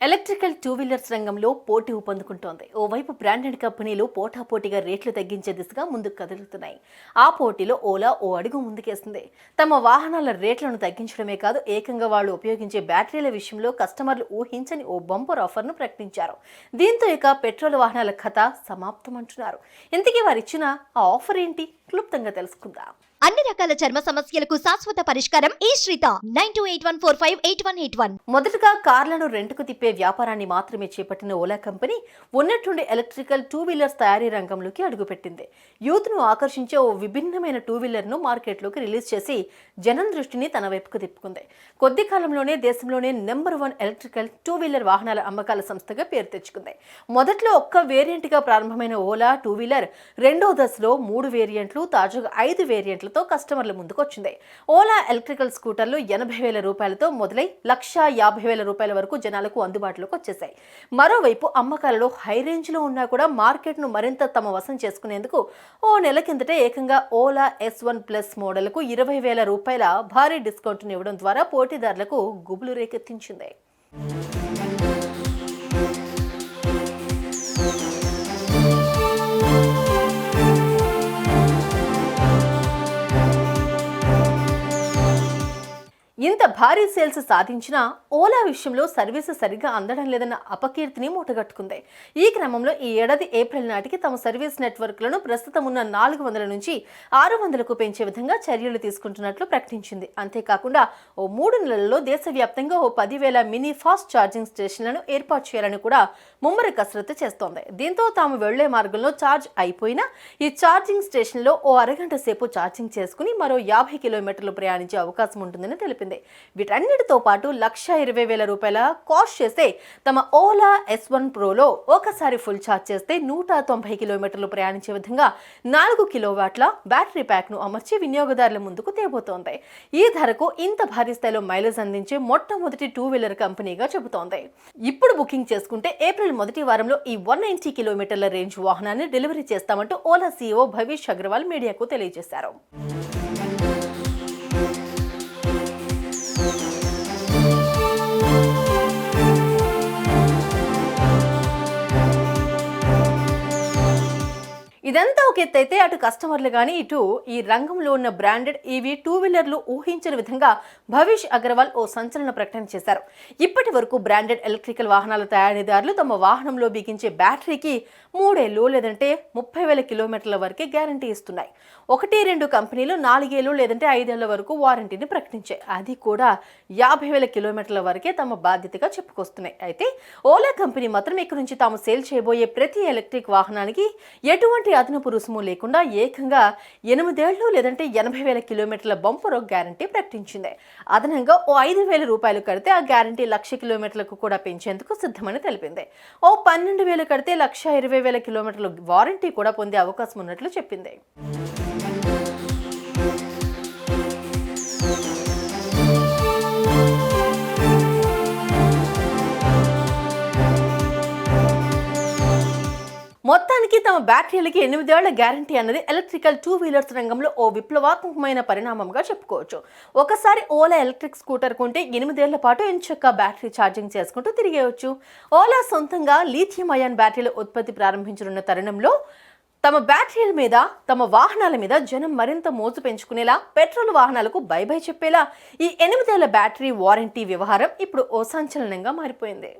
Electrical two wheelers రంగంలో పోటీ ఊపందుకుంటోంది. ఓవైపు బ్రాండెడ్ కంపెనీలు పోటాపోటీగా రేట్లు తగ్గించే దిశగా ముందుకు కదులుతున్నాయి. ఆ పోటీలో ఓలా ఓ అడుగు ముందుకేసింది. తమ వాహనాల రేట్లను తగ్గించడమే కాదు ఏకంగా వాళ్ళు ఉపయోగించే బ్యాటరీల విషయంలో కస్టమర్లు ఊహించని ఓ బంపర్ ఆఫర్ను ప్రకటించారు. దీంతో ఇక పెట్రోల్ వాహనాల కథ సమాప్తమంటున్నారు. ఇంతకీ వారు ఇచ్చిన ఆ ఆఫర్ ఏంటి? క్లుప్తంగా తెలుసుకుందాం. అన్ని రకాల చర్మ సమస్యలకు శాశ్వత పరిష్కారం ఈ శ్రీత. Nine two eight one four five eight one eight one. మొదటగా కార్లను రెంటుకు తిప్పే వ్యాపారాన్ని మాత్రమే చేపట్టిన ఓలా కంపెనీ ఉన్నట్టుండి ఎలక్ట్రికల్ టూ వీలర్స్ తయారీ రంగంలోకి అడుగుపెట్టింది. యూత్ను ఆకర్షించే ఓ విభిన్నమైన టూ వీలర్ను మార్కెట్లోకి రిలీజ్ చేసి జనం దృష్టిని తన వైపుకు తిప్పుకుంది. కొద్ది కాలంలోనే దేశంలోనే number one electrical two wheeler వాహనాల అమ్మకాల సంస్థగా పేరు తెచ్చుకుంది. మొదట్లో ఒక్క వేరియంట్గా ప్రారంభమైన ఓలా టూ వీలర్ రెండో దశలో మూడు వేరియంట్లు తాజాగా ఐదు వేరియంట్లు రేట్లతో కస్టమర్ల ముందుకు వచ్చింది ఓలా ఎలక్ట్రికల్ స్కూటర్లు ఎనభై వేల రూపాయలతో మొదలై లక్ష యాభై వేల రూపాయల వరకు జనాలకు అందుబాటులోకి వచ్చేసాయి మరోవైపు అమ్మకాలలో హై రేంజ్లో ఉన్నా కూడా మార్కెట్ను మరింత తమ వశం చేసుకునేందుకు ఓ నెల కిందటే ఏకంగా ఓలా ఎస్ వన్ ప్లస్ మోడల్కు ఇరవై వేల రూపాయల భారీ డిస్కౌంట్ను ఇవ్వడం ద్వారా పోటీదారులకు గుబులు రేకెత్తించింది. ఇంత భారీ సేల్స్ సాధించినా ఓలా విషయంలో సర్వీసు సరిగ్గా అందడం లేదన్న అపకీర్తిని మూటగట్టుకుంది. ఈ క్రమంలో ఈ ఏడాది ఏప్రిల్ నాటికి తమ సర్వీస్ నెట్వర్క్లను ప్రస్తుతం ఉన్న నాలుగు వందల నుంచి ఆరు వందలకు పెంచే విధంగా చర్యలు తీసుకుంటున్నట్లు ప్రకటించింది. అంతేకాకుండా ఓ మూడు నెలల్లో దేశవ్యాప్తంగా ఓ పదివేల మినీ ఫాస్ట్ ఛార్జింగ్ స్టేషన్లను ఏర్పాటు చేయాలని కూడా ముమ్మర కసరత్తు చేస్తోంది. దీంతో తాము వెళ్ళే మార్గంలో ఛార్జ్ అయిపోయినా ఈ ఛార్జింగ్ స్టేషన్లో ఓ అరగంట సేపు ఛార్జింగ్ చేసుకుని మరో యాభై కిలోమీటర్లు ప్రయాణించే అవకాశం ఉంటుందని తెలిపింది. వీటన్నిటితో పాటు లక్ష ఇరవై వేల రూపాయల కాస్ట్ చేస్తే తమ ఓలా ఎస్ వన్ ప్రోలో ఒకసారి ఫుల్ ఛార్జ్ చేస్తే నూట తొంభై కిలోమీటర్లు ప్రయాణించే విధంగా నాలుగు కిలోవాట్ల బ్యాటరీ ప్యాక్ను అమర్చి వినియోగదారుల ముందుకు తేబోతోంది. ఈ ధరకు ఇంత భారీ స్థాయిలో మైలేజ్ అందించే మొట్టమొదటి టూ వీలర్ కంపెనీగా చెబుతోంది. ఇప్పుడు బుకింగ్ చేసుకుంటే ఏప్రిల్ మొదటి వారంలో ఈ వన్ నైన్టీ కిలోమీటర్ల రేంజ్ వాహనాన్ని డెలివరీ చేస్తామంటూ ఓలా సీఈఓ భవిష్ అగ్రవాల్ మీడియాకు తెలియజేశారు. ఒక అయితే అటు కస్టమర్లు కానీ ఇటు ఈ రంగంలో ఉన్న బ్రాండెడ్ ఈవీ టూ వీలర్లు ఊహించని విధంగా భవిష్ అగర్వాల్ ఓ సంచలన ప్రకటన చేశారు. ఇప్పటి వరకు బ్రాండెడ్ ఎలక్ట్రికల్ వాహనాల తయారీదారులు తమ వాహనంలో బిగించే బ్యాటరీకి మూడేళ్ళు లేదంటే ముప్పై వేల కిలోమీటర్ల వరకే గ్యారంటీ ఇస్తున్నాయి. ఒకటి రెండు కంపెనీలు నాలుగేళ్ళు లేదంటే ఐదేళ్ళ వరకు వారంటీని ప్రకటించాయి. అది కూడా యాభై వేల కిలోమీటర్ల వరకే తమ బాధ్యతగా చెప్పుకొస్తున్నాయి. అయితే ఓలా కంపెనీ మాత్రం ఇక్కడ నుంచి తాము సేల్ చేయబోయే ప్రతి ఎలక్ట్రిక్ వాహనానికి ఎటువంటి అదనపు రుసుము లేకుండా ఏకంగా ఎనిమిదేళ్ళు లేదంటే ఎనభై వేల కిలోమీటర్ల బంపర్ గ్యారంటీ ప్రకటించింది. అదనంగా ఓ ఐదు వేల రూపాయలు కడితే ఆ గ్యారంటీ లక్ష కిలోమీటర్లకు కూడా పెంచేందుకు సిద్ధమని తెలిపింది. ఓ పన్నెండు వేలు కడితే లక్ష ఇరవై వేల కిలోమీటర్ల వారంటీ కూడా పొందే అవకాశం ఉన్నట్లు చెప్పింది. మొత్తానికి తమ బ్యాటరీలకి ఎనిమిదేళ్ళ గ్యారంటీ అన్నది ఎలక్ట్రికల్ టూ వీలర్స్ రంగంలో ఓ విప్లవాత్మకమైన పరిణామంగా చెప్పుకోవచ్చు. ఒకసారి ఓలా ఎలక్ట్రిక్ స్కూటర్ కొంటే ఎనిమిదేళ్ళ పాటు ఎంచక్క బ్యాటరీ ఛార్జింగ్ చేసుకుంటూ తిరిగేయచ్చు. ఓలా సొంతంగా లీథియం అయాన్ బ్యాటరీల ఉత్పత్తి ప్రారంభించనున్న తరుణంలో తమ బ్యాటరీల మీద తమ వాహనాల మీద జనం మరింత మోజు పెంచుకునేలా పెట్రోల్ వాహనాలకు బై బై చెప్పేలా ఈ ఎనిమిదేళ్ళ బ్యాటరీ వారంటీ వ్యవహారం ఇప్పుడు ఓ సంచలనంగా మారిపోయింది.